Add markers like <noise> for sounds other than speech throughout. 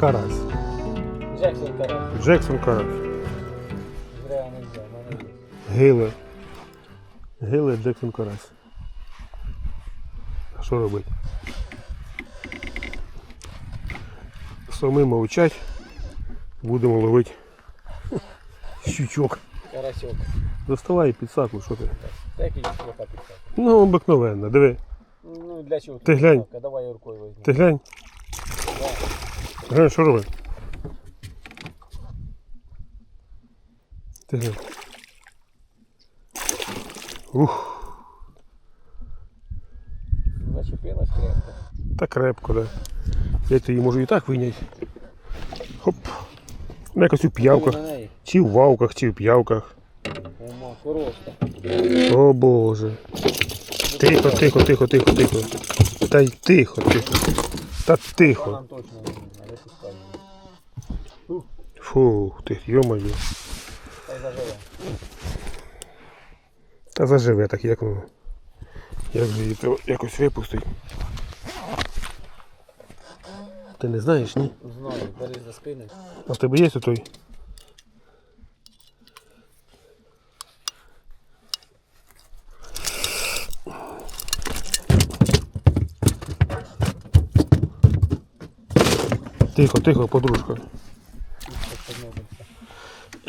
Карась. Джексон карась. Джексон карась. Зря не взяв, мене є. Гили. Гили Джексон карась. А що робити? Самі мовчать. Будемо ловити щучок. Карасьок. Доставай підсаку, що ти? Та який чувака підсак? Ну, обикновенно, диви. Ну для чого? Ти глянь. Давай я рукою візьму. Ти глянь. Глянь, що робить? Ти глянь. Ух, Зачепилась крепко. так крепко, да. Я ти її можу і так вийняти. Хоп. Ну, якось у п'явках. Чи в вавках, чи в п'явках. О Боже. Тихо, тихо, тихо, тихо, тихо. Та й тихо, тихо. Та Та тихо. нам точно не нужно, випускай її. Фух, ти, йо-моє. Та й заживе. Та заживе так, як воно. Як же її треба якось випустити. Ти не знаєш, ні? Знаю, бери за спину. А в тебе є отой? Тихо, тихо, подружка.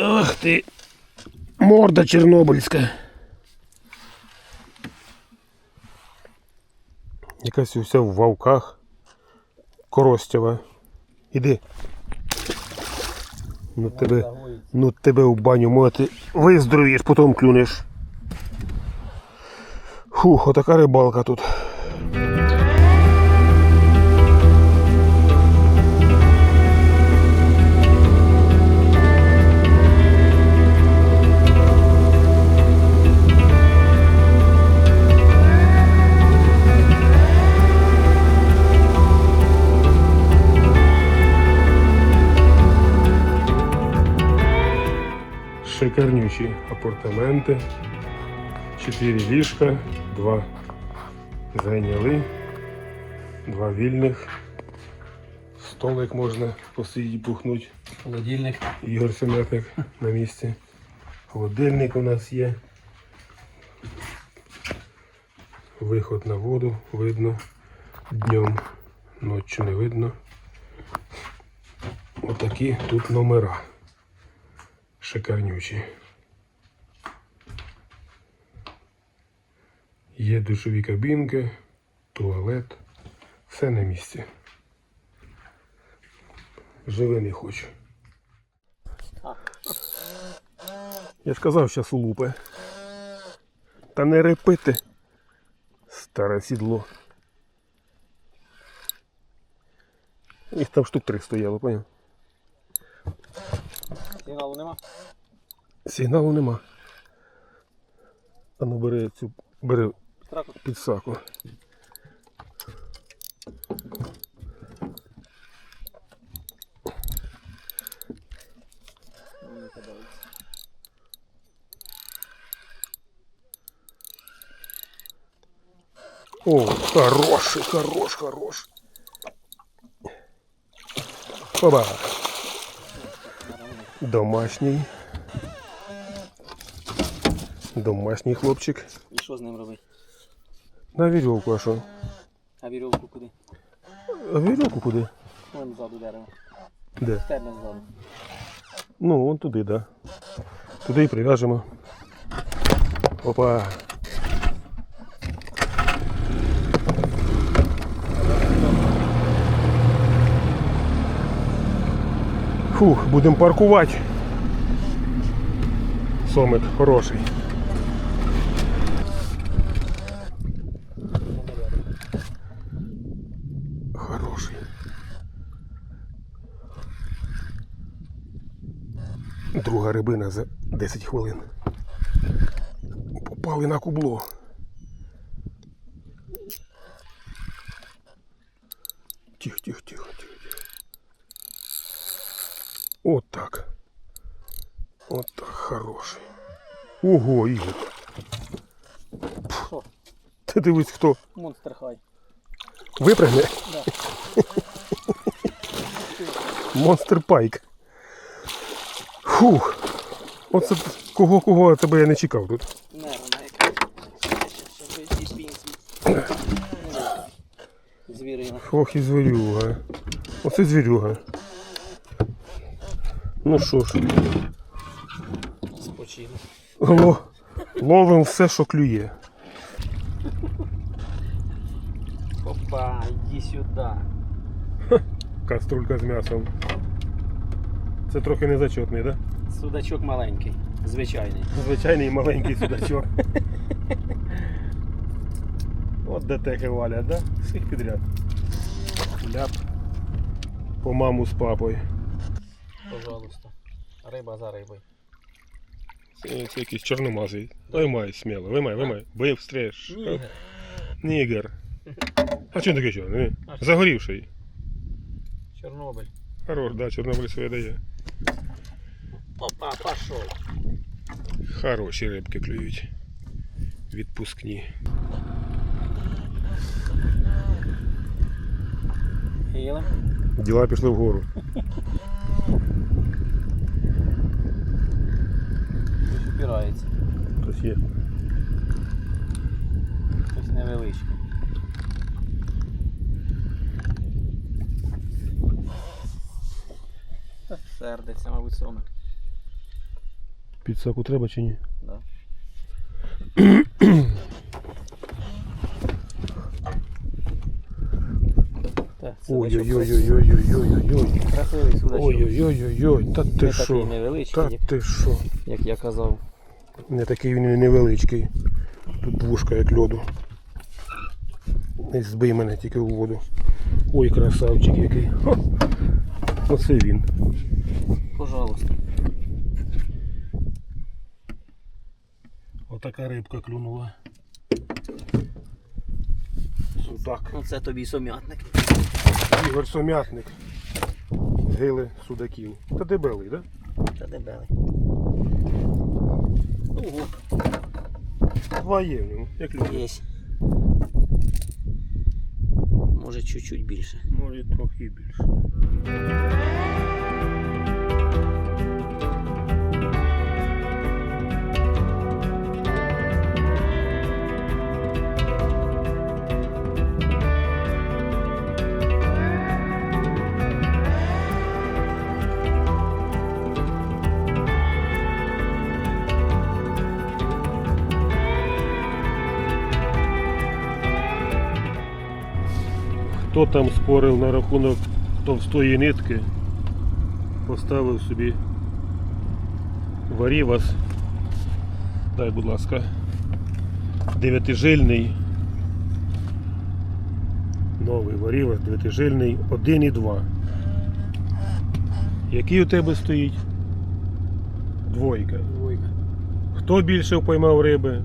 Ах ти. Морда чорнобильська. Якась уся в вовках. Коростєва. Іди. Ну тебе, ну тебе в баню мати. Виздоровієш, потім клюнеш. Фух, отака рибалка тут. Шикарнючі апартаменти. Чотири ліжка, два зайняли, два вільних. Столик можна посидіти, пухнути. Холодильник. Ігор Семетник на місці. Холодильник у нас є. Виход на воду видно. Днем, ночі не видно. Отакі тут номера. Шикарнючі. Є душові кабінки, туалет. Все на місці. Живи не хочу. Я ж казав, що лупе. Та не репити. Старе сідло. Їх там штук три стояло, поняв? Сигналу нема? Сигналу нема. А ну бери цю бери Страху. підсаку. О, хороший, хорош, хорош. Оба. Домашній. Домашній хлопчик. І що з ним робити? На вірьовку, а що? А вірьовку куди? А вірьовку куди? Вон ззаду дерево. Де? Стебля ззаду. Ну, вон туди, да. Туди і прив'яжемо. Опа. Фух, будемо паркувати. Сомик хороший. Хороший. Друга рибина за 10 хвилин. Попали на кубло. Тихо, тихо, тихо, тихо, тихо. От так. От так, хороший. Ого, Ігор. Що? Ти дивись, хто Монстр хай. випрягне. Да. Монстер Пайк. Фух. Оце кого кого тебе я не чекав тут. Нервна якась. Звірина. Ох і звірюга. Оце звірюга. Ну що ж, Спочили. ло, ловим все, що клює. Опа, йди сюди. Каструлька з м'ясом. Це трохи незачетний, так? Да? Судачок маленький, звичайний. Звичайний маленький <laughs> судачок. От де теки валять, да? Всіх підряд. Ляп. По маму з папою. Риба за рибою. Це, це якийсь чорномазий. Виймай сміло, виймай, виймай. Бивстреш. Ні. Нігер. А чого таке чорний? А що? Загорівший. Чорнобиль. Хорош, да, Чорнобиль своє дає. Опа, пошов. Хороші рибки клюють. Відпускні. Діла пішли вгору. Упирається. Хтось є. Щось невеличке. Сердиться, мабуть, сомик. Підсаку треба чи ні? Да. Так, судачок Ой-ой-ой-ой-ой-ой-ой. Красивий судачок. Ой-ой-ой-ой-ой. Та ти що? невеличкий, Та ти що? як я казав. Не такий він і невеличкий. Тут вушка як льоду. Не збий мене тільки у воду. Ой, красавчик який. Ха. Оце він. Пожалуйста. Отака рибка клюнула. Судак. Оце тобі сомятник. Ігор Сомятник. Гили судаків. Та дебелий, так? Та дебелий. Ого? Два є в ньому. Як люди. є. Може чуть-чуть більше. Може трохи більше. Хто там спорив на рахунок товстої нитки, поставив собі варівас. Дай, будь ласка, дев'ятижильний. Новий варівас, дев'ятижильний, 1,2. Який у тебе стоїть? Двойка. Двойка. Хто більше впоймав риби?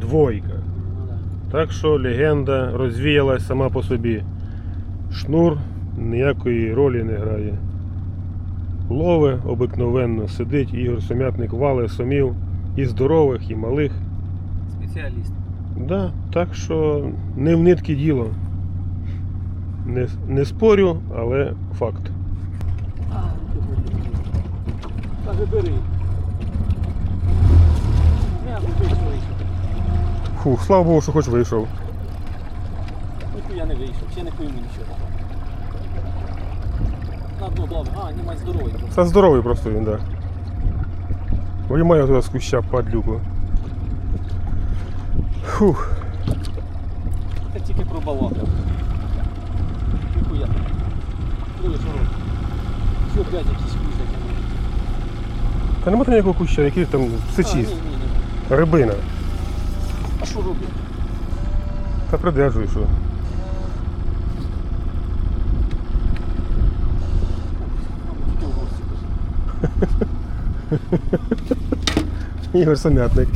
Двойка. Так що легенда розвіялась сама по собі. Шнур ніякої ролі не грає. Лове обикновенно сидить, Ігор Сомятник вале сомів і здорових, і малих. Спеціаліст. Да, так що не в нитки діло. Не, не спорю, але факт. Каже, бери. Фух, слава Богу, що хоч вийшов. Ну я не вийшов, ще не пойму нічого. На дно добре, а, німай здоровий. просто. Це здоровий просто він, так. Да. Виймає туди з куща падлюку. Фух. Та тільки пробалакав. Ніхуя. Диви, що робить. Що опять якісь хуй. Та нема там ніякого куща, який там ні. Рибина. А що робить? Та придержуй, що. <laughs> Ігор Самятник.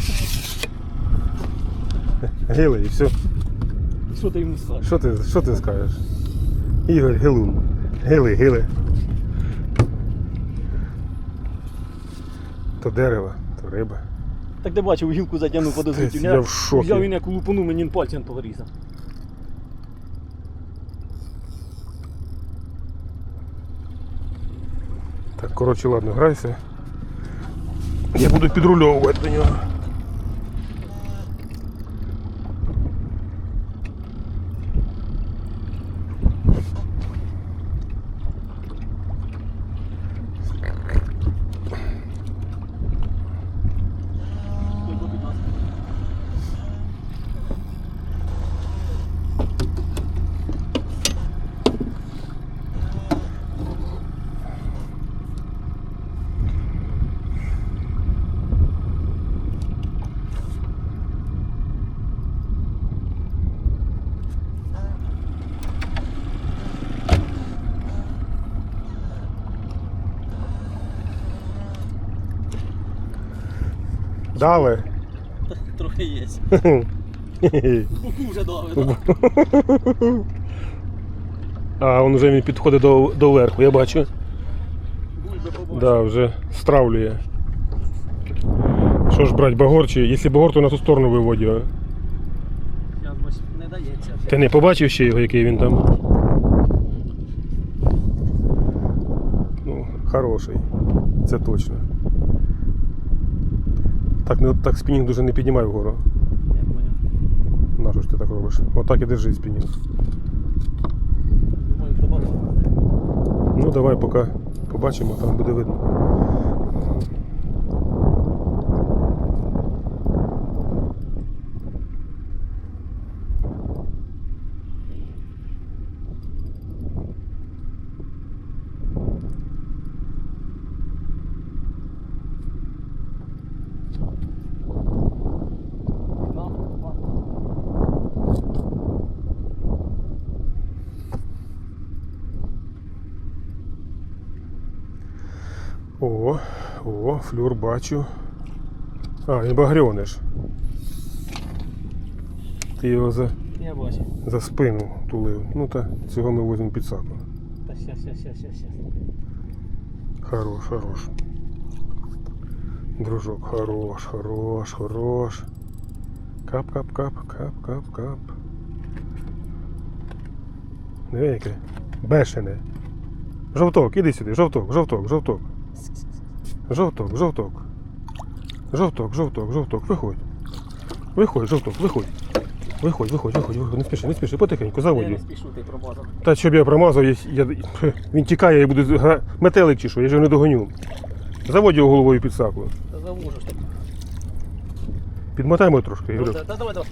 Гили, і все. Що ти йому скажеш? Що ти, що ти скажеш? Ігор Гилун. Гили, гили. То дерево, то риба. Так ти бачив, гілку затягнув подозрительно. Я в шокі. Взяв він як лупану, мені пальцем погрізав. Так, коротше, ладно, грайся. Я буду підрульовувати до нього. Дали. Трохи є. Вже дали, да? <laughs> А, он вже він підходить до, до верху, я бачу. Побачив. Да, вже стравлює. Що ж брать, багор чи? Якщо багор, то на ту сторону не дається. Ти не побачив ще його, який він там? Ну, хороший. Це точно. Так, не, так спінінг дуже не піднімай вгору. Я понял. На що ж ти так робиш? Отак і держи спінінг. Думаю. Ну давай поки побачимо, там буде видно. Нам О, флюр бачу. А, він багрьониш. Ти його за, Я бачу. за спину тулив. Ну та цього ми возьмемо під саку. Та щас, щас, щас, щас, щас. Хорош, хорош. Дружок, хорош, хорош, хорош. Кап, кап, кап, кап, кап, кап. Диви яке. Бешене. Жовток, іди сюди, жовток, жовток, жовток. Жовток, жовток. Жовток, жовток, жовток, виходь. Виходь, жовток, виходь. Виходь, виходь, виходь, виходь. Не спіши, не спіши, потихеньку, Я не спішу, ти промазав. Та щоб я промазав, я, я, він тікає, я буду гра... метелик чи що, я ж його не догоню. Заводь його головою під саку. Та завожу ж так. Підмотаємо трошки. Ігорю. Та давай, давай.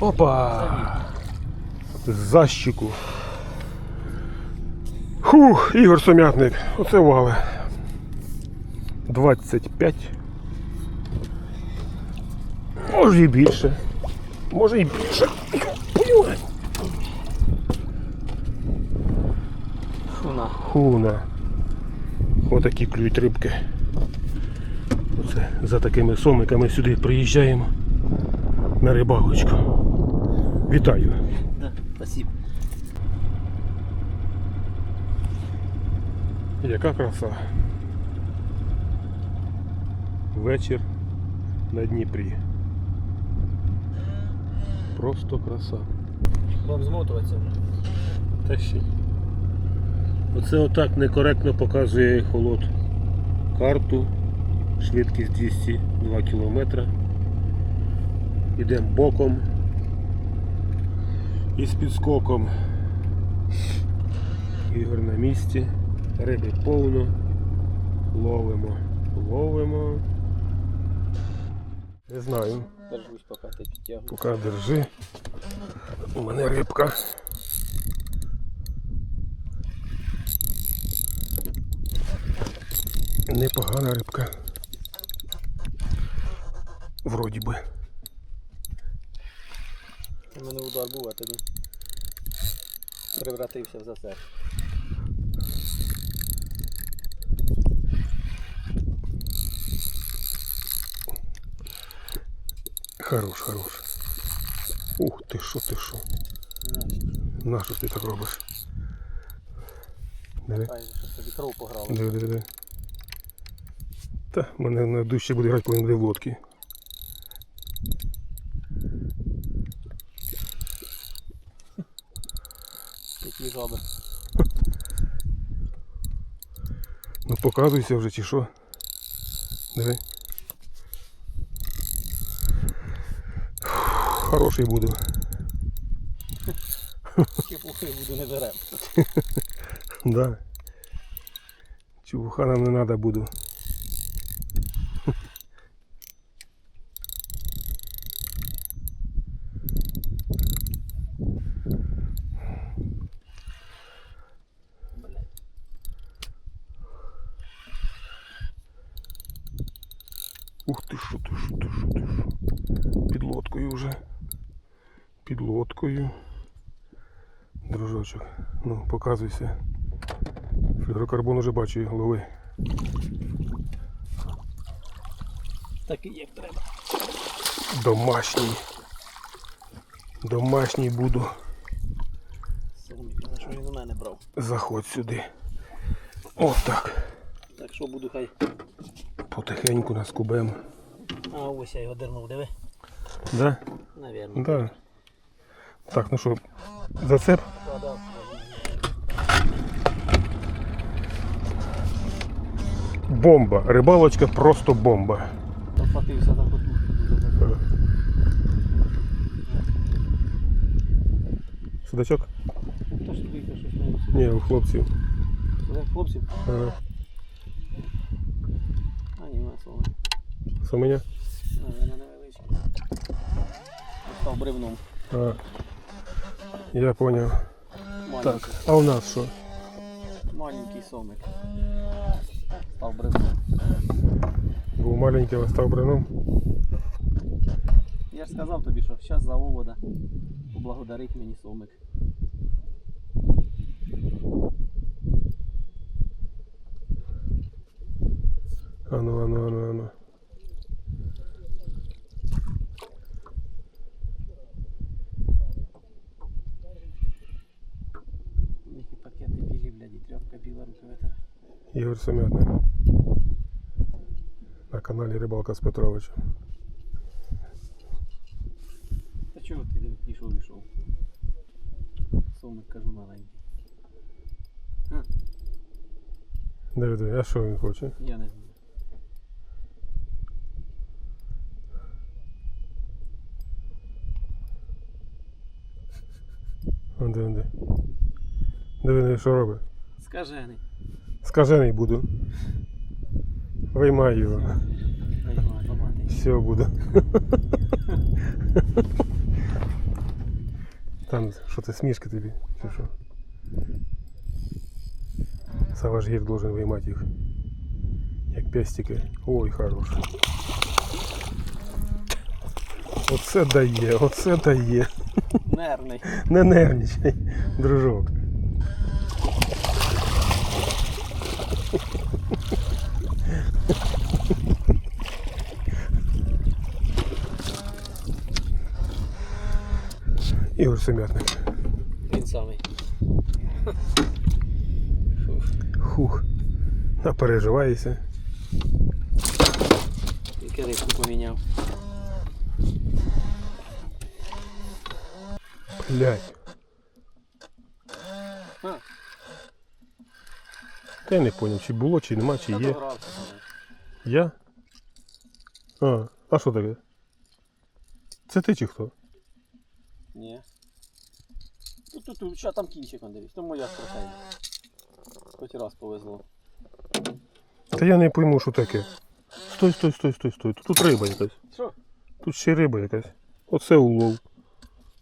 Опа! За щеку. Хух, Ігор Сомятник. Оце вале. 25. Може і більше. Може і більше. Ой, Фуна. Хуна. Отакі клюють рибки. Оце за такими сомиками сюди приїжджаємо на рибалочку. Вітаю. Да, спасибо. Яка краса. Вечір на Дніпрі. Просто краса. Вам змотуватися. Та ще. Оце отак некоректно показує холод карту. Швидкість 202 км. Йдемо боком і з підскоком. Ігор на місці. Риби повно. Ловимо. Ловимо. Не знаю. Держусь, поки ти підтягуєш. Поки держи. У мене рибка. Непогана рибка. Вроді би. У мене удар був, а тоді превратився в засер. Хорош, хорош. Ух ти що, ти що. На що ти так робиш? Диви, диви, диви, диви. Та, мене на дужче буде грати, коли він буде в лодці. Такі жаби. Ну показуйся вже чи що. Диви. Фух, Хороший буду. Чепухи буду не берем. <laughs> Да. Чубуха нам не надо буду. Ух ти що, ти що, ти що, ти що. Під лодкою вже. Під. Дружочок. Ну, показуйся. Флюрокарбон уже бачу, лови. Такий як треба. Домашній. Домашній буду. Сомік, на що він у мене брав. Заходь сюди. От так. Так що буду хай. Потихеньку наскубемо. А ось я його дернув, диви. Да? Навірно. Да. Так, ну що, зацеп? Складав. Бомба. Рибалочка просто бомба. Захватився за котушку. дуже. Судачок? Хто ж тобі щось не Ні, у хлопців. Хлопців? Ага. А ні, у нас вони. Саменя? Навіть невеличкі. Став бревном. А. Я. Маленький. Так, а у нас що? Маленький сомик. Став бревном. Був маленький, а став бреном. Я ж сказав тобі, що зараз за овода поблагодарить мені сомик. Ану, ану, ану, ану. Ігор Семятник. На каналі Рибалка з Петровичем. Та чого ти диви, пішов, ішов? Сомик кажу маленький. Диви, диви, а що він хоче? Я не знаю. А, диви, диви. Диви, диви, що робить? Скажений. Скажений буду. Виймай його. Все буду. Там що це смішка тобі? Чи що? Саваш гір должен виймати їх. Як пестики. Ой, хорош. Оце дає, оце дає. Нервний. Не нервничай, дружок. Ігор Семятник. Він самий. Хух. Напереживаєшся. Тільки рибку поміняв. Блять. Та я не поняв, чи було, чи нема, чи є. Я? А, а що таке? Це ти чи хто? Ні. Тут, що там кінчик, дивись, то моя трофейна. Хоч раз повезло. Та я не пойму, що таке. Стой, стой, стой, стой, стой. Тут риба якась. Що? Тут ще риба якась. Оце улов.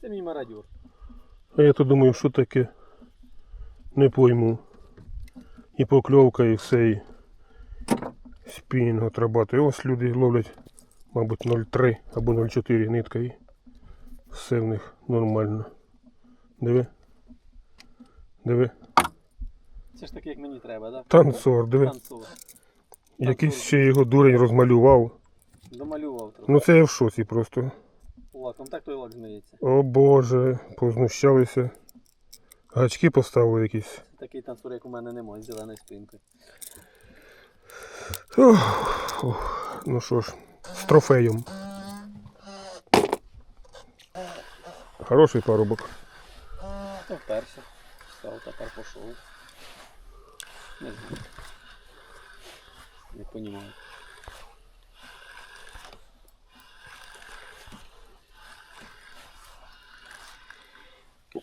Це мій мародер. А я то думаю, що таке. Не пойму. І покльовка, і все. І спінінг отрабатує. Ось люди ловлять, мабуть, 0,3 або 0,4 нитка і все в них нормально. Диви. Диви. Це ж таке, як мені треба, так? Танцор, диви. Танцор. Якийсь ще його дурень розмалював. Домалював трохи. Ну це я в шоці просто. Лаком, так той лак змиється. О боже, познущалися. Гачки поставили якісь. Такий танцор, як у мене немає, з зеленою спинкою. Ох, ох, ну що ж, з трофеєм. Хороший парубок. То вперся. Став, тепер пішов. Не знаю. Не розумію.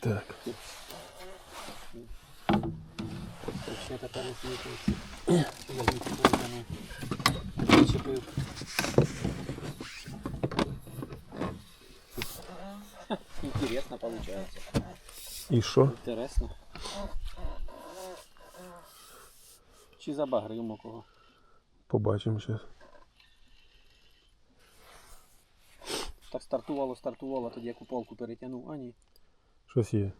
Так. Точно тепер не смітиться. Я звідти повинен Зачепив. Интересно получается. І що? Інтересно. Чи забагрив мокого? Побачимо зараз. Так стартувало, стартувало, тоді як у палку перетягнув, а ні. Щось є.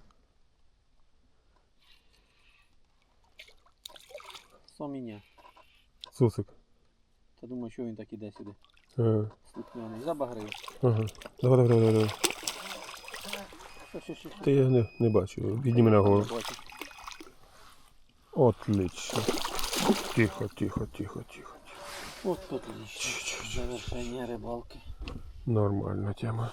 Соміня. Цуцик. Та думаю, що він так іде сюди. Ага. Слухняний. Забагрив. ага. Давай, давай, давай, давай. Та я не, не бачу. Відніми нагору. Бачу. Отлично. Тихо, тихо, тихо, тихо. От тут лише. Завершення рибалки. Нормальна тема.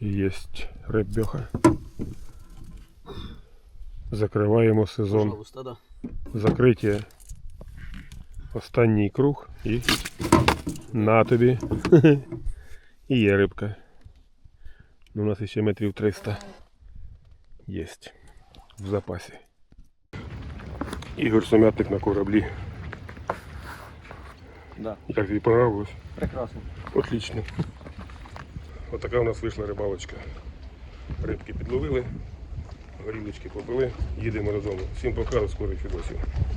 Єсть рибьоха. Закриваємо сезон. Закриття. Останній круг і на тобі. І є рибка. Ну, у нас ще метрів 300 єсть в запасі. Ігор Сомятник на кораблі. Да. Як тобі понравилось? Прекрасно. Отлично. Отака у нас вийшла рибалочка. Рибки підловили, горілочки попили, їдемо додому. Всім пока, до скорих відосів.